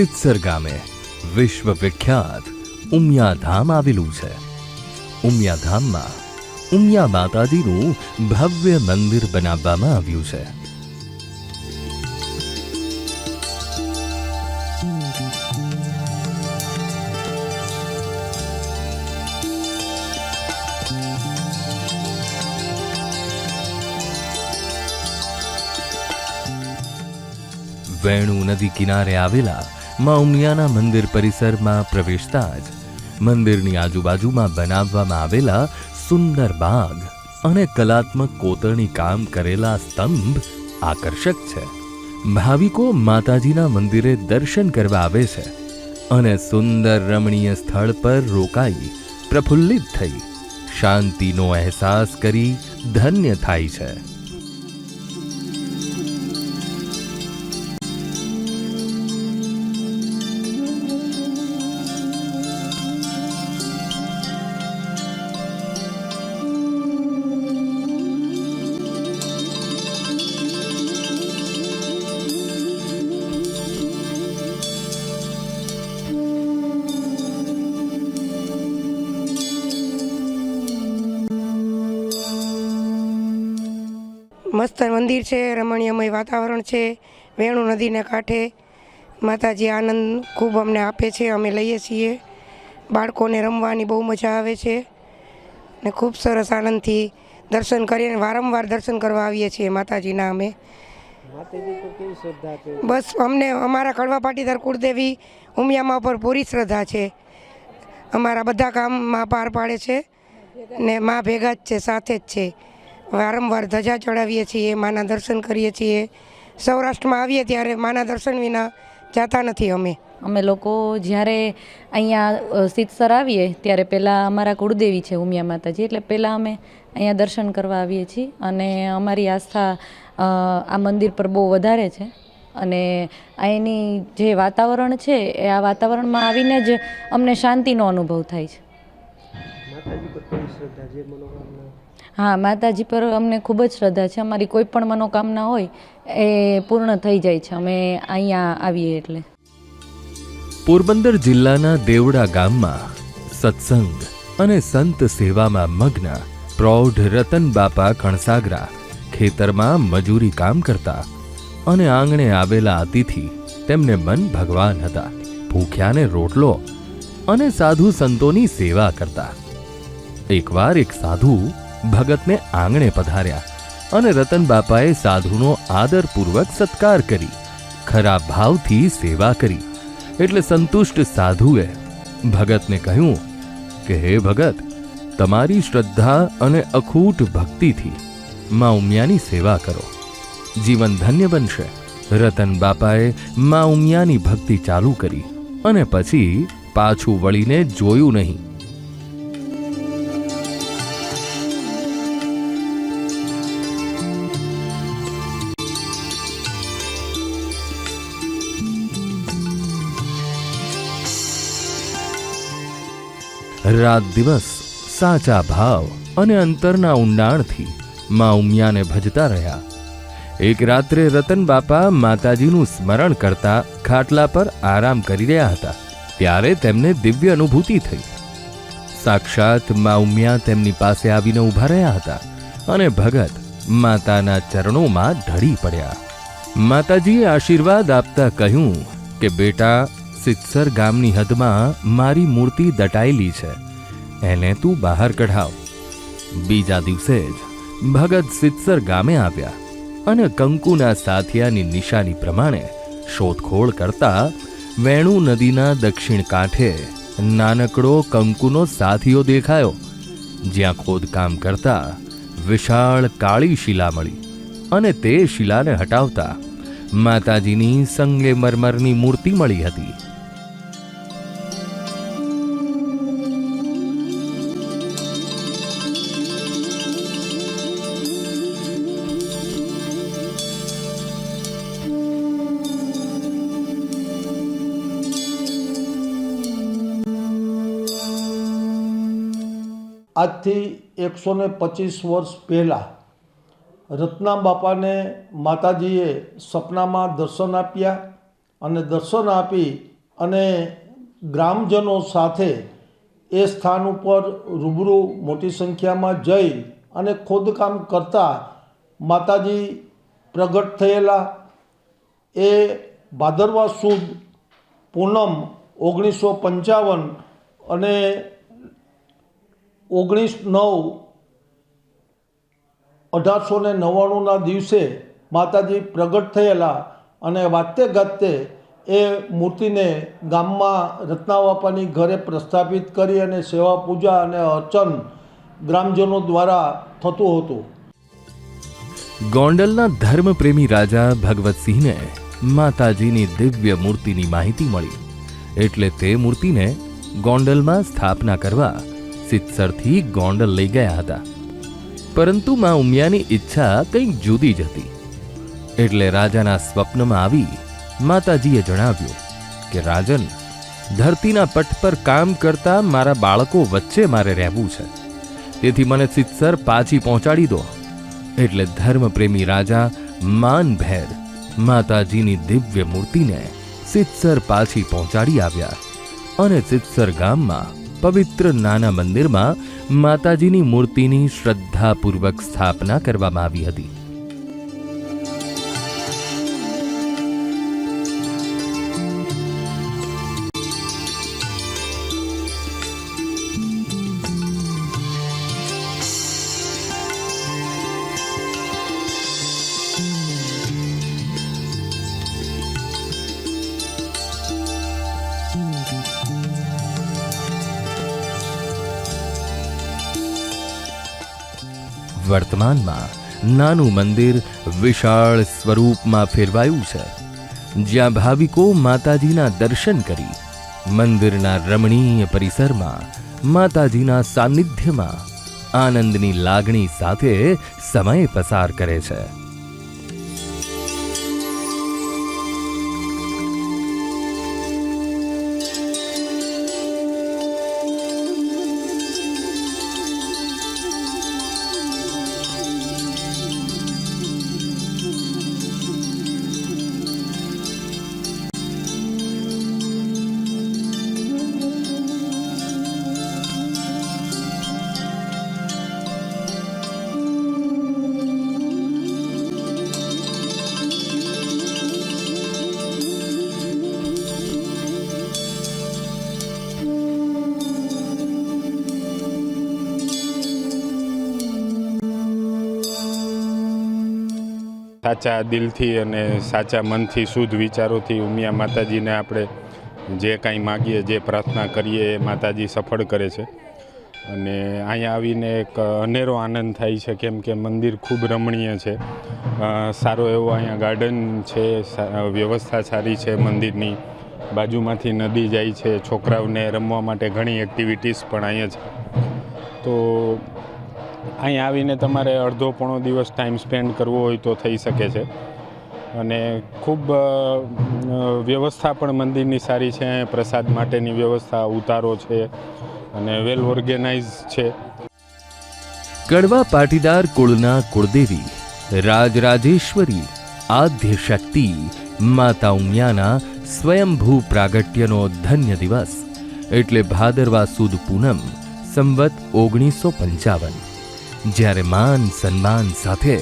સિત્સર ગામે વિશ્વ વિખ્યાત ઉમિયાધામ આવેલું છે. ઉમિયાધામમાં ઉમિયા માતાજીનું ભવ્ય મંદિર બનાવવામાં આવ્યું છે. વેણુ નદી કિનારે આવેલા મા ઉમિયાના મંદિર પરિસરમાં પ્રવેશતા જ મંદિરની આજુબાજુમાં બનાવવામાં આવેલા સુંદર બાગ અને કલાત્મક કોતરણી કામ કરેલા સ્તંભ આકર્ષક છે. ભાવિકો માતાજીના મંદિરે દર્શન કરવા આવે છે અને સુંદર રમણીય સ્થળ પર રોકાઈ પ્રફુલ્લિત થઈ શાંતિનો અહેસાસ કરી ધન્ય થાય છે. મસ્ત મંદિર છે રમણીયમય વાતાવરણ છે વેણુ નદીના કાંઠે. માતાજી આનંદ ખૂબ અમને આપે છે અમે લઈએ છીએ. બાળકોને રમવાની બહુ મજા આવે છે ને ખૂબ સરસ આનંદથી દર્શન કરીને વારંવાર દર્શન કરવા આવીએ છીએ માતાજીના અમે. બસ અમને અમારા કડવા પાટીદાર કુળદેવી ઉમિયામાં પર પૂરી શ્રદ્ધા છે. અમારા બધા કામમાં પાર પાડે છે ને મા ભેગા જ છે સાથે જ છે. વારંવાર ધજા ચડાવીએ છીએ માના દર્શન કરીએ છીએ. સૌરાષ્ટ્રમાં આવીએ ત્યારે માના દર્શન વિના જતા નથી અમે. અમે લોકો જ્યારે અહીંયા સિત્સર આવીએ ત્યારે પહેલાં અમારા કુળદેવી છે ઉમિયા માતાજી એટલે પહેલાં અમે અહીંયા દર્શન કરવા આવીએ છીએ અને અમારી આસ્થા આ મંદિર પર બહુ વધારે છે. અને અહીંની જે વાતાવરણ છે એ આ વાતાવરણમાં આવીને જ અમને શાંતિનો અનુભવ થાય છે. માતાજી પર શ્રદ્ધા જે મનોકામના હા, માતાજી પર અમને ખૂબ જ શ્રદ્ધા છે. અમારી કોઈ પણ મનોકામના હોય, એ પૂર્ણ થઈ જાય છે. અમે અહીંયા આવીએ એટલે. પોરબંદર જિલ્લાના દેવડા ગામમાં સત્સંગ અને સંત સેવામાં મગ્ન પ્રૌઢ રતન બાપા કણસાગરા ખેતરમાં મજૂરી કામ કરતા અને આંગણે આવેલા અતિથિ તેમને મન ભગવાન હતા. ભૂખ્યાને રોટલો અને સાધુ સંતોની સેવા કરતા. એકવાર એક સાધુ ભગતને આંગણે પધાર્યા અને રતન બાપાએ સાધુનો આદરપૂર્વક સત્કાર કરી ખરા ભાવથી સેવા કરી. એટલે સંતુષ્ટ સાધુએ ભગતને કહ્યું, કે હે ભગત, તમારી શ્રદ્ધા અને અખૂટ ભક્તિથી મા ઉમિયાની સેવા કરો. જીવન ધન્ય બનશે. રતન બાપાએ મા ઉમિયાની ભક્તિ ચાલુ કરી અને પછી પાછું વળીને જોયું નહીં. રાત દિવસ સાચા ભાવ અને અંતરના ઊંડાણથી મા ઉમિયાને ભજતા રહ્યા. એક રાત્રે રતન બાપા માતાજીનું સ્મરણ કરતા ખાટલા પર આરામ કરી રહ્યા હતા. ત્યારે તેમને દિવ્ય અનુભૂતિ થઈ. સાક્ષાત મા ઉમિયા તેમની પાસે આવીને ઊભા રહ્યા હતા અને ભગત માતાના ચરણોમાં ઢળી પડ્યા. માતાજીએ આશીર્વાદ આપતા કહ્યું કે, બેટા સિત્સર ગામની હદમાં મારી મૂર્તિ દટાયેલી છે. એને તું બહાર કઢાવ. બીજા દિવસે જ ભગત સિત્સર ગામે આવ્યા અને કંકુના સાથિયાની નિશાની પ્રમાણે શોધખોળ કરતા વેણુ નદીના દક્ષિણ કાંઠે નાનકડો કંકુનો સાથીઓ દેખાયો, જ્યાં ખોદકામ કરતા વિશાળ કાળી શિલા મળી અને તે શિલાને હટાવતા માતાજીની સંગે મરમરની મૂર્તિ મળી હતી. આજથી એકસો ને પચીસ વર્ષ પહેલાં રત્ના બાપાને માતાજીએ સપનામાં દર્શન આપ્યા અને દર્શન આપી અને ગ્રામજનો સાથે એ સ્થાન ઉપર રૂબરૂ મોટી સંખ્યામાં જઈ અને ખોદકામ કરતા માતાજી પ્રગટ થયેલા. એ ભાદરવા સુદ પૂનમ ઓગણીસો પંચાવન અને ઓગણીસ નવ અઢારસો ને નવ્વાણુંના દિવસે માતાજી પ્રગટ થયેલા અને વાતે ગાતે એ મૂર્તિને ગામમાં રત્નાવાપાની ઘરે પ્રસ્થાપિત કરી અને સેવા પૂજા અને અર્ચન ગ્રામજનો દ્વારા થતું હતું. ગોંડલના ધર્મપ્રેમી રાજા ભગવતસિંહને માતાજીની દિવ્ય મૂર્તિની માહિતી મળી. એટલે તે મૂર્તિને ગોંડલમાં સ્થાપના કરવા સિત્સરથી ગોંડલ લઈ ગયા હતા. પરંતુ મા ઉમિયાની ઈચ્છા કંઈક જુદી જ હતી. એટલે રાજાના સ્વપ્નમાં આવી માતાજીએ જણાવ્યું કે, રાજન, ધરતીના પટ પર કામ કરતા મારા બાળકો વચ્ચે મારે રહેવું છે. તેથી મને સિત્સર પાછી પહોંચાડી દો. એટલે ધર્મપ્રેમી રાજા માનભેર માતાજીની દિવ્ય મૂર્તિને સિત્સર પાછી પહોંચાડી આવ્યા અને સિત્સર ગામમાં પવિત્ર નાના મંદિરમાં માતાજીની મૂર્તિની શ્રદ્ધાપૂર્વક સ્થાપના કરવામાં આવી હતી. વર્તમાનમાં નાનું મંદિર વિશાળ સ્વરૂપમાં ફેરવાયું છે. જ્યાં ભાવિકો માતાજીના દર્શન કરી મંદિરના રમણીય પરિસરમાં માતાજીના સાનિધ્યમાં આનંદની લાગણી સાથે સમય પસાર કરે છે. સાચા દિલથી અને સાચા મનથી, શુદ્ધ વિચારોથી ઉમિયા માતાજીને આપણે જે કાંઈ માગીએ, જે પ્રાર્થના કરીએ, એ માતાજી સફળ કરે છે. અને અહીંયા આવીને એક અનેરો આનંદ થાય છે, કેમ કે મંદિર ખૂબ રમણીય છે. સારો એવો અહીંયા ગાર્ડન છે વ્યવસ્થા સારી છે મંદિરની. બાજુમાંથી નદી જાય છે, છોકરાઓને રમવા માટે ઘણી એક્ટિવિટીઝ પણ અહીંયા છે. તો અહીં આવીને તમારે અડધો પોણો દિવસ ટાઈમ સ્પેન્ડ કરવો હોય તો થઈ શકે છે. અને ખૂબ વ્યવસ્થા પણ મંદિરની સારી છે, પ્રસાદ માટેની વ્યવસ્થા, ઉતારો છે અને વેલ ઓર્ગેનાઇઝ છે. કડવા પાટીદાર કુળના કુળદેવી રાજરાજેશ્વરી આદ્ય શક્તિ, માતા ઉમિયાના સ્વયંભૂ પ્રાગટ્યનો ધન્ય દિવસ, એટલે ભાદરવા સુદ પૂનમ, સંવત ઓગણીસો પંચાવન. જ્યારે માન સન્માન સાથે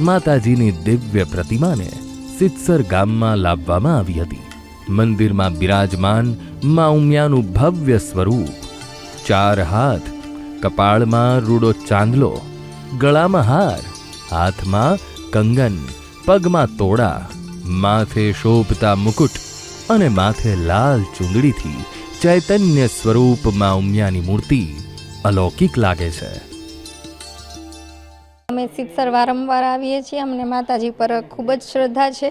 માતાજીની દિવ્ય પ્રતિમાને સિત્સર ગામમાં લાવવામાં આવી હતી. મંદિરમાં બિરાજમાન મા ઉમિયાનું ભવ્ય સ્વરૂપ, ચાર હાથ, કપાળમાં રૂડો ચાંદલો, ગળામાં હાર, હાથમાં કંગન, પગમાં તોડા, માથે શોભતા મુકુટ અને માથે લાલ ચૂંદડીથી ચૈતન્ય સ્વરૂપમાં ઉમિયાની મૂર્તિ અલૌકિક લાગે છે. અમે સિત્સર વારંવાર આવીએ છીએ. અમને માતાજી પર ખૂબ જ શ્રદ્ધા છે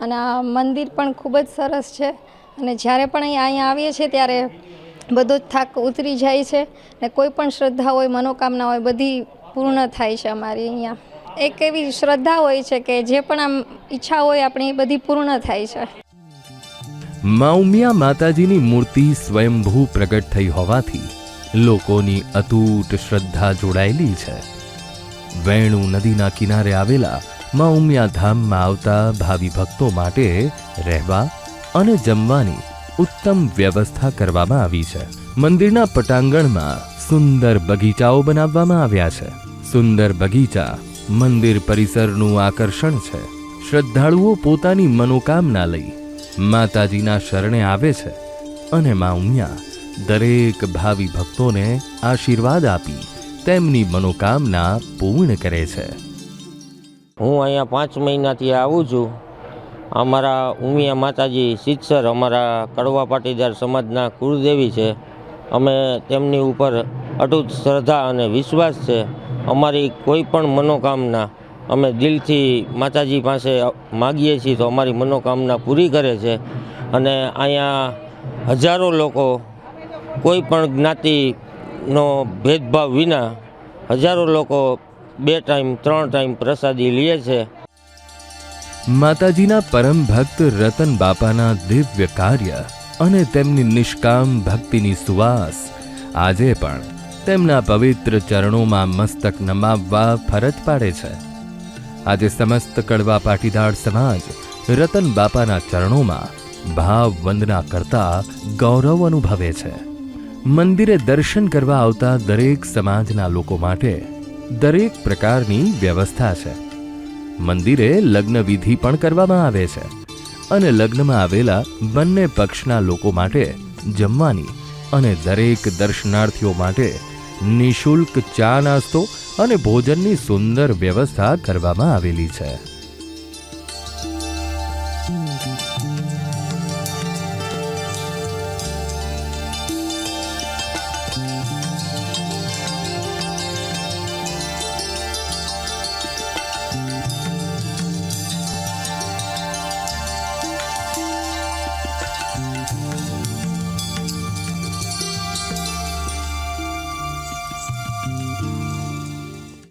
અને આ મંદિર પણ ખૂબ જ સરસ છે. અને જ્યારે પણ અહીં અહીંયા આવીએ છીએ ત્યારે બધો જ થાક ઉતરી જાય છે ને કોઈ પણ શ્રદ્ધા હોય, મનોકામના હોય, બધી પૂર્ણ થાય છે અમારી અહીંયા. એક એવી શ્રદ્ધા હોય છે કે જે પણ આમ ઈચ્છા હોય આપણી બધી પૂર્ણ થાય છે. માઉમિયા માતાજીની મૂર્તિ સ્વયંભૂ પ્રગટ થઈ હોવાથી લોકોની અતૂટ શ્રદ્ધા જોડાયેલી છે. વેણુ નદીના કિનારે આવેલા મા ઉમિયા ધામમાં આવતા ભાવિ ભક્તો માટે રહેવા અને જમવાની ઉત્તમ વ્યવસ્થા કરવામાં આવી છે. મંદિરના પટાંગણમાં સુંદર બગીચાઓ બનાવવામાં આવ્યા છે. સુંદર બગીચા મંદિર પરિસરનું આકર્ષણ છે. શ્રદ્ધાળુઓ પોતાની મનોકામના લઈ માતાજીના શરણે આવે છે અને મા ઉમિયા દરેક ભાવિ ભક્તોને આશીર્વાદ આપી તેમની મનોકામના પૂર્ણ કરે છે. હું અહીંયા પાંચ મહિનાથી આવું છું. અમારા ઉમિયા માતાજી સિત્સર અમારા કડવા પાટીદાર સમાજના કુળદેવી છે. અમે તેમની ઉપર અટૂટ શ્રદ્ધા અને વિશ્વાસ છે. અમારી કોઈ પણ મનોકામના અમે દિલથી માતાજી પાસે માગીએ છીએ તો અમારી મનોકામના પૂરી કરે છે. અને અહીંયા હજારો લોકો કોઈ પણ જ્ઞાતિનો ભેદભાવ વિના હજારો લોકો બે ટાઈમ, ત્રણ ટાઈમ પ્રસાદી લે છે. માતાજીના પરમ ભક્ત રતન બાપાના દિવ્ય કાર્ય અને તેમની નિષ્કામ ભક્તિની સુવાસ આજે પણ તેમના પવિત્ર ચરણોમાં મસ્તક નમાવવા ફરજ પાડે છે. આજે સમસ્ત કડવા પાટીદાર સમાજ રતન બાપાના ચરણોમાં ભાવ વંદના કરતા ગૌરવ અનુભવે છે. મંદિરે દર્શન કરવા આવતા દરેક સમાજના લોકો માટે દરેક પ્રકારની વ્યવસ્થા છે. મંદિરે લગ્ન વિધિ પણ કરવામાં આવે છે અને લગ્નમાં આવેલા બંને પક્ષના લોકો માટે જમવાની અને દરેક દર્શનાર્થીઓ માટે નિઃશુલ્ક ચા નાસ્તો અને ભોજનની સુંદર વ્યવસ્થા કરવામાં આવેલી છે.